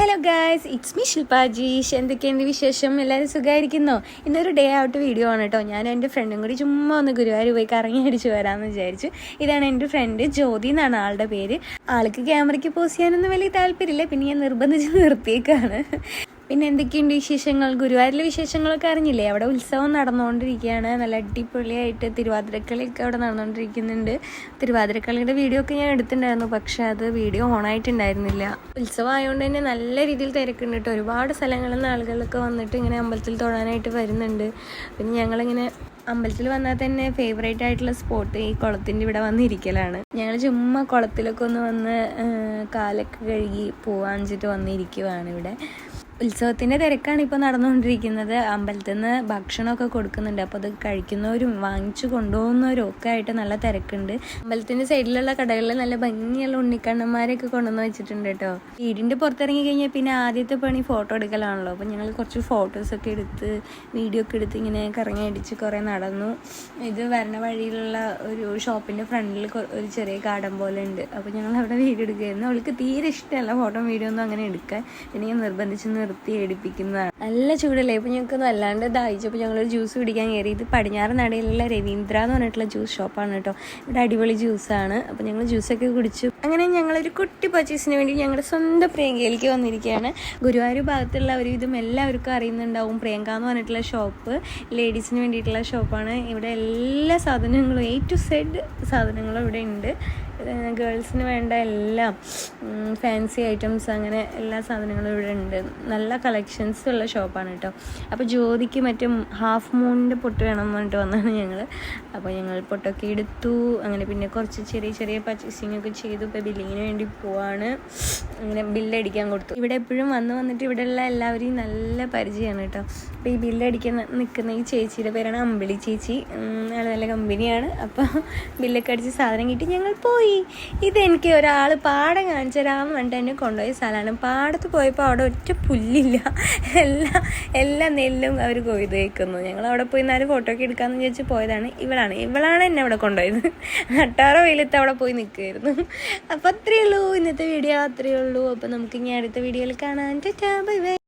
Hello guys it's me Shilpajeesh എന്തൊക്കെയുണ്ട് വിശേഷം? എല്ലാവരും സുഖമായിരിക്കുന്നോ ഇന്നൊരു ഡേ ഔട്ട് വീഡിയോ ആണ് കേട്ടോ ഞാൻ എന്റെ ഫ്രണ്ടും കൂടി ചുമ്മാ ഒന്ന് ഗുരുവായൂർ പോയി കറങ്ങി അടിച്ച് വരാമെന്ന് വിചാരിച്ചു. ഇതാണ് എന്റെ ഫ്രണ്ട് ജ്യോതി എന്നാണ് ആളുടെ പേര്. ആൾക്ക് ക്യാമറയ്ക്ക് പോസ് ചെയ്യാനൊന്നും വലിയ താല്പര്യമില്ല. പിന്നെ ഞാൻ നിർബന്ധിച്ച് നിർത്തിയേക്കാണ്. പിന്നെ എന്തൊക്കെയുണ്ട് വിശേഷങ്ങൾ? ഗുരുവായൂരിലെ വിശേഷങ്ങളൊക്കെ അറിഞ്ഞില്ലേ? അവിടെ ഉത്സവം നടന്നുകൊണ്ടിരിക്കുകയാണ്. നല്ല അടിപൊളിയായിട്ട് തിരുവാതിരക്കളിയൊക്കെ അവിടെ നടന്നുകൊണ്ടിരിക്കുന്നുണ്ട്. തിരുവാതിരക്കളിയുടെ വീഡിയോ ഒക്കെ ഞാൻ എടുത്തിട്ടുണ്ടായിരുന്നു. പക്ഷെ അത് വീഡിയോ ഓൺ ആയിട്ടുണ്ടായിരുന്നില്ല. ഉത്സവം ആയതുകൊണ്ട് തന്നെ നല്ല രീതിയിൽ തിരക്കുണ്ട് കേട്ടോ. ഒരുപാട് സ്ഥലങ്ങളിൽ നിന്ന് ആളുകളൊക്കെ വന്നിട്ട് ഇങ്ങനെ അമ്പലത്തിൽ തൊഴാനായിട്ട് വരുന്നുണ്ട്. പിന്നെ ഞങ്ങളിങ്ങനെ അമ്പലത്തിൽ വന്നാൽ തന്നെ ഫേവറേറ്റ് ആയിട്ടുള്ള സ്പോട്ട് ഈ കുളത്തിന്റെ ഇവിടെ വന്നിരിക്കലാണ്. ഞങ്ങൾ ചുമ്മാ കുളത്തിലൊക്കെ ഒന്ന് വന്ന് കാലൊക്കെ കഴുകി പോവാഞ്ചിട്ട് വന്നിരിക്കുവാണ് ഇവിടെ. ഉത്സവത്തിന്റെ തിരക്കാണ് ഇപ്പോൾ നടന്നുകൊണ്ടിരിക്കുന്നത്. അമ്പലത്തിൽ നിന്ന് ഭക്ഷണമൊക്കെ കൊടുക്കുന്നുണ്ട്. അപ്പോൾ അത് കഴിക്കുന്നവരും വാങ്ങിച്ചു കൊണ്ടുപോകുന്നവരും ഒക്കെ ആയിട്ട് നല്ല തിരക്കുണ്ട്. അമ്പലത്തിന്റെ സൈഡിലുള്ള കടകളിൽ നല്ല ഭംഗിയുള്ള ഉണ്ണിക്കണ്ണന്മാരെയൊക്കെ കൊണ്ടുവന്ന് വെച്ചിട്ടുണ്ട് കേട്ടോ. വീടിന്റെ പുറത്തിറങ്ങി കഴിഞ്ഞാൽ പിന്നെ ആദ്യത്തെ പണി ഫോട്ടോ എടുക്കലാണല്ലോ. അപ്പോൾ ഞങ്ങൾ കുറച്ച് ഫോട്ടോസൊക്കെ എടുത്ത് വീഡിയോ ഒക്കെ എടുത്ത് ഇങ്ങനെ കറങ്ങി അടിച്ച് കുറേ നടന്നു. ഇത് വരണ വഴിയിലുള്ള ഒരു ഷോപ്പിന്റെ ഫ്രണ്ടിൽ ഒരു ചെറിയ ഗാർഡൻ പോലെ ഉണ്ട്. അപ്പോൾ ഞങ്ങൾ അവിടെ വീഡിയോ എടുക്കുകയായിരുന്നു അവൾക്ക് തീരെ ഇഷ്ടമല്ല ഫോട്ടോ വീഡിയോ ഒന്നും അങ്ങനെ എടുക്കാൻ. പിന്നെ ഞാൻ നിർബന്ധിച്ച് നിർത്തി എടുപ്പിക്കുന്നതാണ് നല്ല ചൂടല്ലേ? ഇപ്പം ഞങ്ങൾക്ക് വല്ലാണ്ട് ദാഹിച്ചപ്പോൾ ഞങ്ങളൊരു ജ്യൂസ് കുടിക്കാൻ കയറി. ഇത് പടിഞ്ഞാറ് നടയിലുള്ള രവീന്ദ്ര എന്ന് പറഞ്ഞിട്ടുള്ള ജ്യൂസ് ഷോപ്പാണ് കേട്ടോ. ഇവിടെ അടിപൊളി ജ്യൂസാണ് അപ്പോൾ ഞങ്ങൾ ജ്യൂസൊക്കെ കുടിച്ചു. അങ്ങനെ ഞങ്ങളൊരു കുട്ടി പർച്ചേസിന് വേണ്ടി ഞങ്ങളുടെ സ്വന്തം പ്രിയങ്കയിലേക്ക് വന്നിരിക്കുകയാണ് ഗുരുവായൂർ ഭാഗത്തുള്ള ഒരു ഒരുവിധം എല്ലാവർക്കും അറിയുന്നുണ്ടാവും. പ്രിയങ്ക എന്ന് പറഞ്ഞിട്ടുള്ള ഷോപ്പ് ലേഡീസിന് വേണ്ടിയിട്ടുള്ള ഷോപ്പാണ് ഇവിടെ എല്ലാ സാധനങ്ങളും എ ടു സെഡ് സാധനങ്ങളും ഇവിടെ ഉണ്ട്. ഗേൾസിന് വേണ്ട എല്ലാം ഫാൻസി ഐറ്റംസ് അങ്ങനെ എല്ലാ സാധനങ്ങളും ഇവിടെ ഉണ്ട്. നല്ല കളക്ഷൻസ് ഉള്ള ഷോപ്പാണ് കേട്ടോ. അപ്പോൾ ജ്യോതിക്ക് മറ്റും ഹാഫ് മൂണിന്റെ പൊട്ട് വേണം എന്ന് പറഞ്ഞിട്ട് വന്നാണ് ഞങ്ങൾ അപ്പോൾ ഞങ്ങൾ പൊട്ടൊക്കെ എടുത്തു. അങ്ങനെ പിന്നെ കുറച്ച് ചെറിയ ചെറിയ പർച്ചേസിങ് ഒക്കെ ചെയ്തു. ഇപ്പോൾ ബില്ലിങ്ങിന് വേണ്ടി പോവാണ്. അങ്ങനെ ബില്ലടിക്കാൻ കൊടുത്തു. ഇവിടെ എപ്പോഴും വന്ന് വന്നിട്ട് ഇവിടെയുള്ള എല്ലാവരെയും നല്ല പരിചയമാണ് കേട്ടോ. അപ്പോൾ ഈ ബില്ലടിക്കുന്ന നിൽക്കുന്ന ഈ ചേച്ചിയുടെ പേരാണ് അമ്പിളി ചേച്ചി. ഉം, നല്ല കമ്പനിയാണ്. അപ്പോൾ ബില്ലൊക്കെ അടിച്ച് സാധനം കിട്ടി. ഞങ്ങൾ പോയി. ഇതെനിക്ക് ഒരാൾ പാടം കാണിച്ച തരാമെന്ന് പറഞ്ഞിട്ട് എന്നെ കൊണ്ടുപോയ സ്ഥലമാണ്. പാടത്ത് പോയപ്പോൾ അവിടെ ഒറ്റ പുല്ലില്ല. എല്ലാ എല്ലാ നെല്ലും അവർ കൊയ്ത് വയ്ക്കുന്നു ഞങ്ങൾ അവിടെ പോയി നാല് ഫോട്ടോ ഒക്കെ എടുക്കാമെന്ന് വിചാരിച്ച് പോയതാണ്. ഇവളാണ്. ഇവളാണ് എന്നെ അവിടെ കൊണ്ടുപോയത്. നട്ടാറ വെയിലത്ത് അവിടെ പോയി നിൽക്കുമായിരുന്നു അപ്പോൾ അത്രയേ ഉള്ളൂ. ഇന്നത്തെ വീഡിയോ അത്രയേ ഉള്ളൂ. അപ്പോൾ നമുക്ക് ഇനി അടുത്ത വീഡിയോയിൽ കാണാൻ ടാ ബൈ ബൈ.